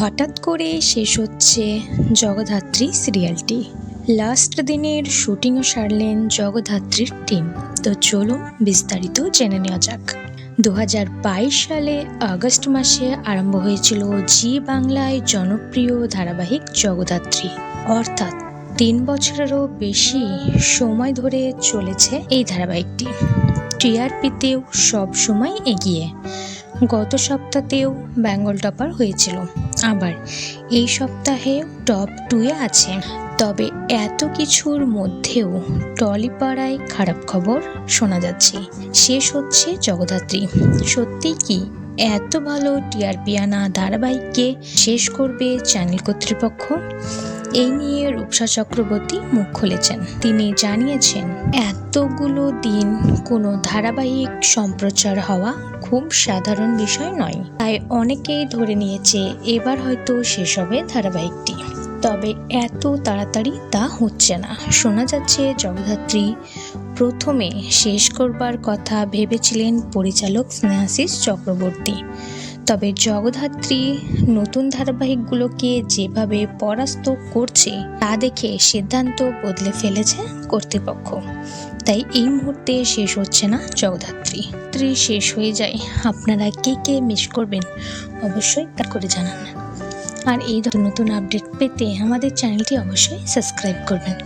হঠাৎ করে শেষ হচ্ছে জগদ্ধাত্রী সিরিয়ালটি। লাস্ট দিনের শুটিংও সারলেন জগদ্ধাত্রীর টিম তো চলুন বিস্তারিত জেনে নেওয়া যাক। দু হাজার বাইশ সালে আগস্ট মাসে আরম্ভ হয়েছিল জি বাংলায় জনপ্রিয় ধারাবাহিক জগদ্ধাত্রী অর্থাৎ তিন বছরেরও বেশি সময় ধরে চলেছে এই ধারাবাহিকটি। টিআরপিতেও সব সময় এগিয়ে। গত সপ্তাহতেও বেঙ্গল টপার হয়েছিল। আবার এই সপ্তাহে টপ টুয়ে আছে। তবে এত কিছুর মধ্যেও টলিপাড়ায় খারাপ খবর শোনা যাচ্ছে। শেষ হচ্ছে জগদ্ধাত্রী। সত্যি কি এত ভালো টিআরপি আনা ধারাবাহিককে শেষ করবে চ্যানেল কর্তৃপক্ষ? এই নিয়ে রূপসা চক্রবর্তী মুখ খুলেছেন। তিনি জানিয়েছেন, এতগুলো দিন কোনো ধারাবাহিক সম্প্রচার হওয়া খুব সাধারণ বিষয় নয়। তাই অনেকেই ধরে নিয়েছে এবার হয়তো শেষ হবে ধারাবাহিকটি। তবে এত তাড়াতাড়ি তা হচ্ছে না। শোনা যাচ্ছে জগদ্ধাত্রী প্রথমে শেষ করবার কথা ভেবেছিলেন পরিচালক স্নেহাশিস চক্রবর্তী। তবে জগদ্ধাত্রী নতুন ধারাবাহিকগুলোকে যেভাবে পরাস্ত করছে, তা দেখে সিদ্ধান্ত বদলে ফেলেছে কর্তৃপক্ষ। তাই এই মুহূর্তে শেষ হচ্ছে না জগদ্ধাত্রী ত্রি শেষ হয়ে যায়। আপনারা কে কে মিস করবেন অবশ্যই তা করে জানান। আর এই নতুন আপডেট পেতে আমাদের চ্যানেলটি অবশ্যই সাবস্ক্রাইব করবেন।